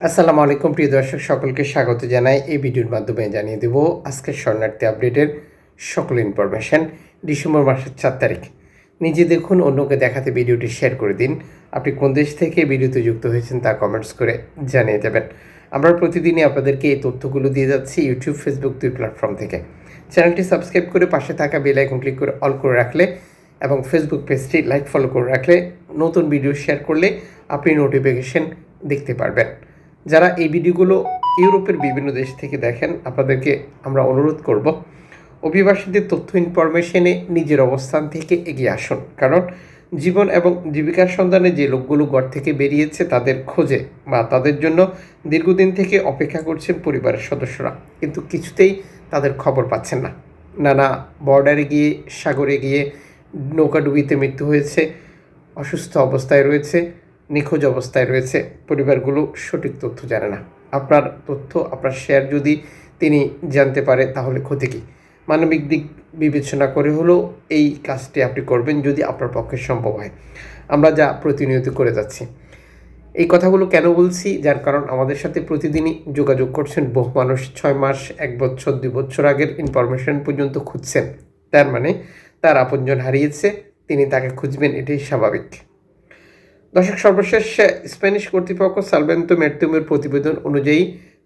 আসসালামু আলাইকুম, প্রিয় দর্শক, সকলকে স্বাগত জানাই। এই ভিডিওর মাধ্যমে জানিয়ে দেব, আজকের শরণার্থী আপডেটের সকল ইনফরমেশন ডিসেম্বর মাসের চার তারিখ। নিজে দেখুন, অন্যকে দেখাতে ভিডিওটি শেয়ার করে দিন। আপনি কোন দেশ থেকে ভিডিওতে যুক্ত হয়েছেন তা কমেন্টস করে জানিয়ে দেবেন। আমরা প্রতিদিনই আপনাদেরকে এই তথ্যগুলো দিয়ে যাচ্ছি ইউটিউব ফেসবুক দুই প্ল্যাটফর্ম থেকে। চ্যানেলটি সাবস্ক্রাইব করে পাশে থাকা বেল আইকন ক্লিক করে অল করে রাখলে এবং ফেসবুক পেজটি লাইক ফলো করে রাখলে নতুন ভিডিও শেয়ার করলে আপনি নোটিফিকেশন দেখতে পারবেন। যারা এই ভিডিওগুলো ইউরোপের বিভিন্ন দেশ থেকে দেখেন, আপনাদেরকে আমরা অনুরোধ করব, অভিবাসীদের তথ্য ইনফরমেশনে নিজের অবস্থান থেকে এগিয়ে আসুন। কারণ জীবন এবং জীবিকার সন্ধানে যে লোকগুলো ঘর থেকে বেরিয়েছে তাদের খোঁজে বা তাদের জন্য দীর্ঘদিন থেকে অপেক্ষা করছেন পরিবারের সদস্যরা। কিন্তু কিছুতেই তাদের খবর পাচ্ছেন না। নানা বর্ডারে গিয়ে, সাগরে গিয়ে নৌকাডুবিতে মৃত্যু হয়েছে, অসুস্থ অবস্থায় রয়েছে নিখোঁজ অবস্থায় রয়েছে। পরিবারগুলো সঠিক তথ্য জানে না। আপনার তথ্য, আপনার শেয়ার যদি তিনি জানতে পারে, তাহলে ক্ষতি কী? মানবিক দিক বিবেচনা করে হলেও এই কাজটি আপনি করবেন যদি আপনার পক্ষে সম্ভব হয়। আমরা যা প্রতিনিয়ত করে যাচ্ছি। এই কথাগুলো কেন বলছি? যার কারণ আমাদের সাথে প্রতিদিনই যোগাযোগ করছেন বহু মানুষ। ছয় মাস, এক বছর, দুই বছর আগের ইনফরমেশন পর্যন্ত খুঁজছেন। তার মানে তার আপনজন হারিয়েছে, তিনি তাকে খুঁজবেন, এটাই স্বাভাবিক। দর্শক, সর্বশেষ স্প্যানিশ কর্তৃপক্ষ সালভেন্তো মের্তুমের প্রতিবেদন অনুযায়ী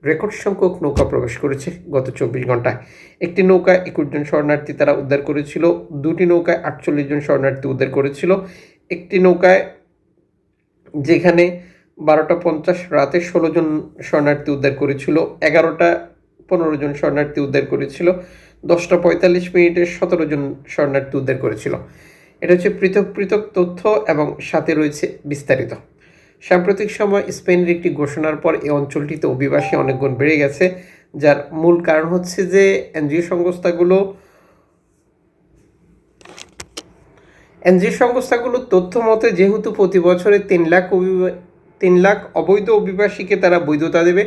রেকর্ড সংখ্যক নৌকা প্রবেশ করেছে গত চব্বিশ ঘন্টায় একটি নৌকায় একুশ জন শরণার্থী তারা উদ্ধার করেছিল, দুটি নৌকায় আটচল্লিশ জন শরণার্থী উদ্ধার করেছিল। একটি নৌকায় যেখানে বারোটা পঞ্চাশ রাতে ষোলো জন শরণার্থী উদ্ধার করেছিল, এগারোটা পনেরো জন শরণার্থী উদ্ধার করেছিল, দশটা পঁয়তাল্লিশ মিনিটে সতেরো জন শরণার্থী উদ্ধার করেছিল। এটা হচ্ছে পৃথক পৃথক তথ্য এবং সাথে রয়েছে বিস্তারিত। সাম্প্রতিক সময় স্পেনের একটি ঘোষণার পর এই অঞ্চলটিতে অভিবাসী অনেক গুণ বেড়ে গেছে, যার মূল কারণ হচ্ছে যে এনজিও সংস্থাগুলো এনজিও সংস্থাগুলোর তথ্য মতে যেহেতু প্রতি বছরে তিন লাখ তিন লাখ অবৈধ অভিবাসীকে তারা বৈধতা দেবে,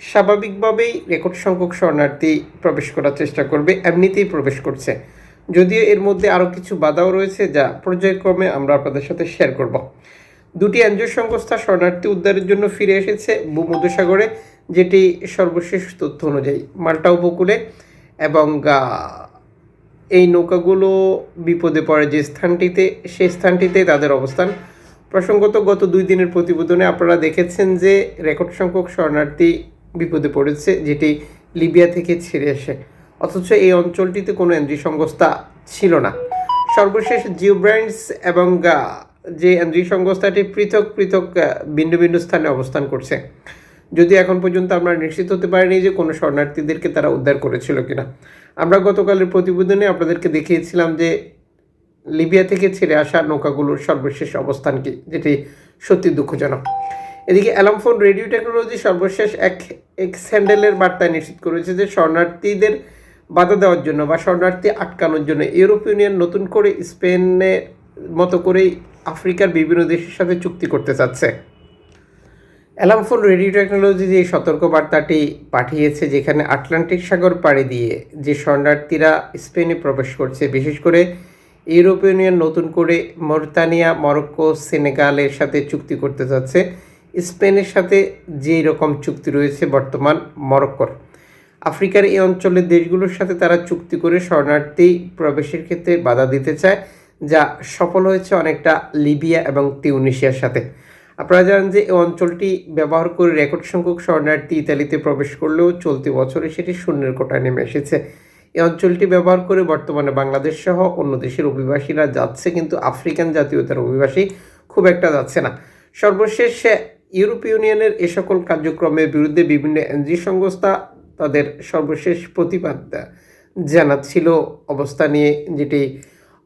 স্বাভাবিকভাবেই রেকর্ড সংখ্যক শরণার্থী প্রবেশ করার চেষ্টা করবে, এমনিতেই প্রবেশ করছে। যদিও এর মধ্যে আরও কিছু বাধাও রয়েছে যা পর্যায়ক্রমে আমরা আপনাদের সাথে শেয়ার করব। দুটি এনজিও সংস্থা শরণার্থী উদ্ধারের জন্য ফিরে এসেছে ভূমধ্যসাগরে, যেটি সর্বশেষ তথ্য অনুযায়ী মাল্টা উপকূলে এবং এই নৌকাগুলো বিপদে পড়ে যে স্থানটিতে, সেই স্থানটিতে তাদের অবস্থান। প্রসঙ্গত গত দুই দিনের প্রতিবেদনে আপনারা দেখেছেন যে রেকর্ড সংখ্যক শরণার্থী বিপদে পড়েছে, যেটি লিবিয়া থেকে ছেড়ে আসে অথচ এই অঞ্চলটিতে কোনো এনজি সংস্থা ছিল না। সর্বশেষ জিও ব্র্যান্ডস এবং যে এনজি সংস্থাটি পৃথক পৃথক ভিন্ন ভিন্ন স্থানে অবস্থান করছে। যদি এখন পর্যন্ত আমরা নিশ্চিত হতে পারিনি যে কোনো শরণার্থীদেরকে তারা উদ্ধার করেছিল কিনা। আমরা গতকালের প্রতিবেদনে আপনাদেরকে দেখিয়েছিলাম যে লিবিয়া থেকে ছেড়ে আসা নৌকাগুলোর সর্বশেষ অবস্থান কি, যেটি সত্যি দুঃখজনক। এদিকে অ্যালামফোন রেডিও টেকনোলজি সর্বশেষ এক এক্স হ্যান্ডেলের বার্তায় নিশ্চিত করেছে যে শরণার্থীদের বাধা দেওয়ার জন্য বা শরণার্থী আটকানোর জন্য ইউরোপ ইউনিয়ন নতুন করে স্পেনের মতো করেই আফ্রিকার বিভিন্ন দেশের সাথে চুক্তি করতে চাচ্ছে। অ্যালামফোন রেডিও টেকনোলজি যে সতর্ক বার্তাটি পাঠিয়েছে, যেখানে আটলান্টিক সাগর পাড়ি দিয়ে যে শরণার্থীরা স্পেনে প্রবেশ করছে, বিশেষ করে ইউরোপ ইউনিয়ন নতুন করে মরতানিয়া, মরক্কো, সেনেগালের সাথে চুক্তি করতে যাচ্ছে স্পেনের সাথে যে রকম চুক্তি রয়েছে বর্তমান মরক্কোর। আফ্রিকার এই অঞ্চলের দেশগুলোর সাথে তারা চুক্তি করে শরণার্থী প্রবেশের ক্ষেত্রে বাধা দিতে চায়, যা সফল হয়েছে অনেকটা লিবিয়া এবং তিউনিশিয়ার সাথে। আপনারা জানেন যে এই অঞ্চলটি ব্যবহার করে রেকর্ড সংখ্যক শরণার্থী ইতালিতে প্রবেশ করলেও চলতি বছরে সেটি শূন্যের কোটায় নেমে এসেছে। এই অঞ্চলটি ব্যবহার করে বর্তমানে বাংলাদেশ সহ অন্য দেশের অভিবাসীরা যাচ্ছে, কিন্তু আফ্রিকান জাতীয়তার অভিবাসী খুব একটা যাচ্ছে না। সর্বশেষ ইউরোপ ইউনিয়নের এ সকল কার্যক্রমের বিরুদ্ধে বিভিন্ন এনজি সংস্থা তাদের সর্বশেষ প্রতিবাদ জানাচ্ছিল অবস্থা নিয়ে যেটি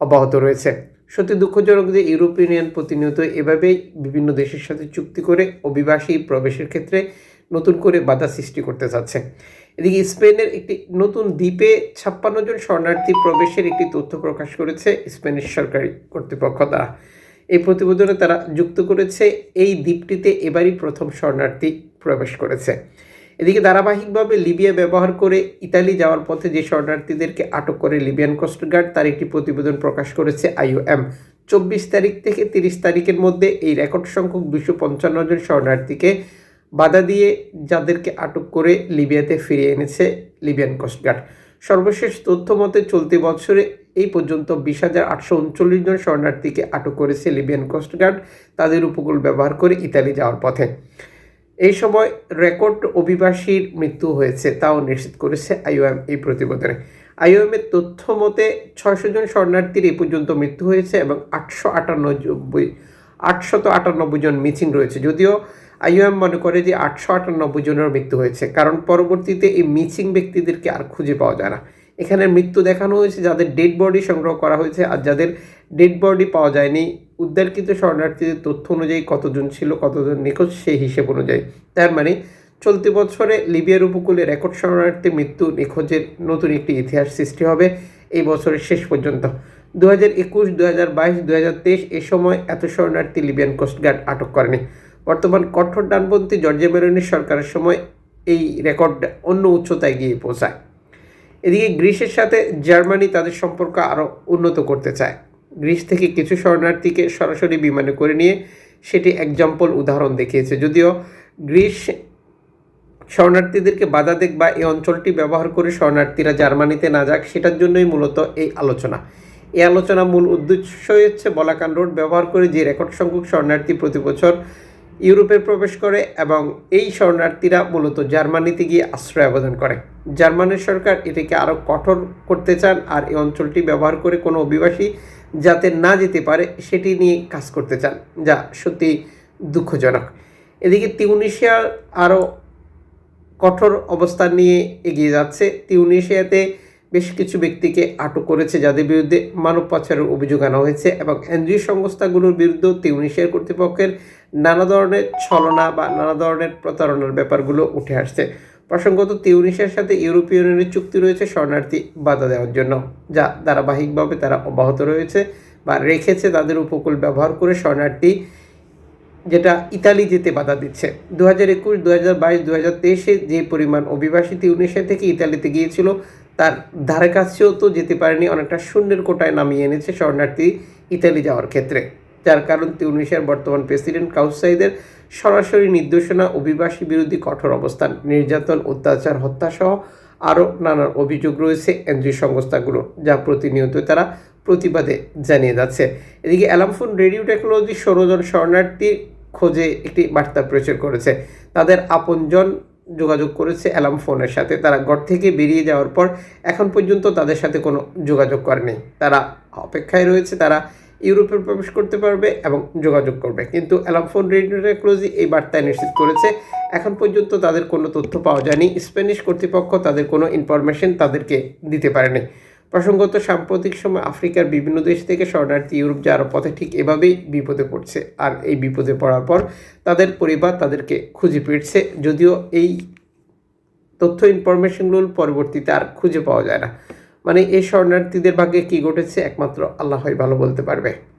অব্যাহত রয়েছে। সত্যি দুঃখজনক যে ইউরোপ ইউনিয়ন প্রতিনিয়ত এভাবেই বিভিন্ন দেশের সাথে চুক্তি করে অভিবাসী প্রবেশের ক্ষেত্রে নতুন করে বাধা সৃষ্টি করতে চাচ্ছে এদিকে স্পেনের একটি নতুন দ্বীপে ছাপ্পান্ন জন শরণার্থী প্রবেশের একটি তথ্য প্রকাশ করেছে স্পেনের সরকারি কর্তৃপক্ষ দ্বারা। এই প্রতিবেদনে তারা যুক্ত করেছে, এই দ্বীপটিতে এবারই প্রথম শরণার্থী প্রবেশ করেছে। এদিকে ধারাবাহিকভাবে লিবিয়া ব্যবহার করে ইতালি যাওয়ার পথে যে শরণার্থীদেরকে আটক করে লিবিয়ান কোস্টগার্ড তার একটি প্রতিবেদন প্রকাশ করেছে আইওএম। চব্বিশ তারিখ থেকে তিরিশ তারিখের মধ্যে এই রেকর্ড সংখ্যক দুশো পঞ্চান্ন জন শরণার্থীকে বাধা দিয়ে যাদেরকে আটক করে লিবিয়াতে ফিরিয়ে এনেছে লিবিয়ান কোস্টগার্ড সর্বশেষ তথ্য মতে, চলতি বছরে এই পর্যন্ত বিশ হাজার আটশো উনচল্লিশ জন শরণার্থীকে আটক করেছে লিবিয়ান কোস্টগার্ড তাদের উপকূল ব্যবহার করে ইতালি যাওয়ার পথে। এই সময় রেকর্ড অভিবাসীর মৃত্যু হয়েছে, তাও নিশ্চিত করেছে আইওএম এই প্রতিবেদনে। আইওএমের তথ্য মতে, ছয়শো জন শরণার্থীর এই পর্যন্ত মৃত্যু হয়েছে এবং আটশো আটানব্বই, আটশত আটানব্বই জন মিচিং রয়েছে। যদিও আইওএম মনে করে যে আটশো আটানব্বই জনের মৃত্যু হয়েছে, কারণ পরবর্তীতে এই মিচিং ব্যক্তিদেরকে আর খুঁজে পাওয়া যায় না। এখানে মৃত্যু দেখানো হয়েছে, যাদের ডেড বডি সংগ্রহ করা হয়েছে আর যাদের ডেড বডি পাওয়া যায়নি। উদ্ধারকৃত শরণার্থীদের তথ্য অনুযায়ী কতজন ছিল, কতজন নিখোঁজ সেই হিসেব অনুযায়ী। তার মানে চলতি বছরে লিবিয়ার উপকূলে রেকর্ড শরণার্থী মৃত্যু নিখোঁজের নতুন একটি ইতিহাস সৃষ্টি হবে এই বছরের শেষ পর্যন্ত। দু হাজার একুশ দু হাজার বাইশ দু হাজার তেইশ এ সময় এত শরণার্থী লিবিয়ান কোস্টগার্ড আটক করেনি। বর্তমান কঠোর ডানপন্থী জর্জিয়া মেরোনির সরকারের সময় এই রেকর্ড অন্য উচ্চতায় গিয়ে পৌঁছায়। এদিকে গ্রিসের সাথে জার্মানি তাদের সম্পর্ক আরও উন্নত করতে চায়। গ্রিস থেকে কিছু শরণার্থীকে সরাসরি বিমানে করে নিয়ে সেটি এক্সাম্পল উদাহরণ দেখিয়েছে। যদিও গ্রিস শরণার্থীদেরকে বাধা দেখ বা এই অঞ্চলটি ব্যবহার করে শরণার্থীরা জার্মানিতে না যাক, সেটার জন্যই মূলত এই আলোচনা। এই আলোচনা মূল উদ্দেশ্য হচ্ছে বলাকান রোড ব্যবহার করে যে রেকর্ড সংখ্যক শরণার্থী প্রতি বছর ইউরোপে প্রবেশ করে এবং এই শরণার্থীরা মূলত জার্মানিতে গিয়ে আশ্রয় আবেদন করে। জার্মানির সরকার এটাকে আরও কঠোর করতে চান আর এই অঞ্চলটি ব্যবহার করে কোনো অভিবাসী যাতে না যেতে পারে সেটি নিয়ে কাজ করতে চান, যা সত্যি দুঃখজনক। এদিকে তিউনিশিয়া আরও কঠোর অবস্থান নিয়ে এগিয়ে যাচ্ছে। তিউনিশিয়াতে বেশ কিছু ব্যক্তিকে আটক করেছে, যাদের বিরুদ্ধে মানব পাচারের অভিযোগ আনা হয়েছে এবং এনজিও সংস্থাগুলোর বিরুদ্ধে তিউনিশিয়ার কর্তৃপক্ষের নানা ধরনের ছলনা বা নানা ধরনের প্রতারণার ব্যাপারগুলো উঠে আসছে। প্রসঙ্গত তিউনিশিয়ার সাথে ইউরোপীয় ইউনিয়নের চুক্তি রয়েছে শরণার্থী বাধা দেওয়ার জন্য, যা ধারাবাহিকভাবে তারা অব্যাহত রয়েছে বা রেখেছে তাদের উপকূল ব্যবহার করে শরণার্থী, যেটা ইতালি যেতে বাধা দিচ্ছে। দু হাজার একুশ দু হাজার বাইশ দু হাজার তেইশে যে পরিমাণ অভিবাসী তিউনিশিয়া থেকে ইতালিতে গিয়েছিল তার ধারে কাছেও তো যেতে পারেনি, অনেকটা শূন্যের কোটায় নামিয়ে এনেছে শরণার্থী ইতালি যাওয়ার ক্ষেত্রে। যার কারণ তিউনিশিয়ার বর্তমান প্রেসিডেন্ট কাউসাইদের সরাসরি নির্দেশনা, অভিবাসী বিরোধী কঠোর অবস্থান, নির্যাতন, অত্যাচার হত্যাসহ আরও নানান অভিযোগ রয়েছে এনজিও সংস্থাগুলো যা প্রতিনিয়ত তারা প্রতিবাদে জানিয়ে যাচ্ছে। এদিকে অ্যালামফোন রেডিও টেকনোলজি ষোলোজন শরণার্থীর খোঁজে একটি বার্তা প্রচার করেছে। তাদের আপনজন যোগাযোগ করেছে অ্যালাম ফোনের সাথে। তারা ঘর থেকে বেরিয়ে যাওয়ার পর এখন পর্যন্ত তাদের সাথে কোনো যোগাযোগ করেনি। তারা অপেক্ষায় রয়েছে, তারা ইউরোপে প্রবেশ করতে পারবে এবং যোগাযোগ করবে। কিন্তু অ্যালামফোন রেডিও টেকনোলজি এই বার্তায় নিশ্চিত করেছে, এখন পর্যন্ত তাদের কোনো তথ্য পাওয়া যায়নি। স্প্যানিশ কর্তৃপক্ষ তাদের কোনো ইনফরমেশন তাদেরকে দিতে পারেনি। প্রসঙ্গত, সাম্প্রতিক সময় আফ্রিকার বিভিন্ন দেশ থেকে শরণার্থী ইউরোপ যাওয়ার পথে ঠিক এভাবেই বিপদে পড়ছে। আর এই বিপদে পড়ার পর তাদের পরিবার তাদেরকে খুঁজে পেটছে যদিও এই তথ্য ইনফরমেশনগুলো পরবর্তীতে আর খুঁজে পাওয়া যায় না। মানে এই শরণার্থীদের ভাগ্যে কী ঘটেছে, একমাত্র আল্লাহই ভালো বলতে পারবে।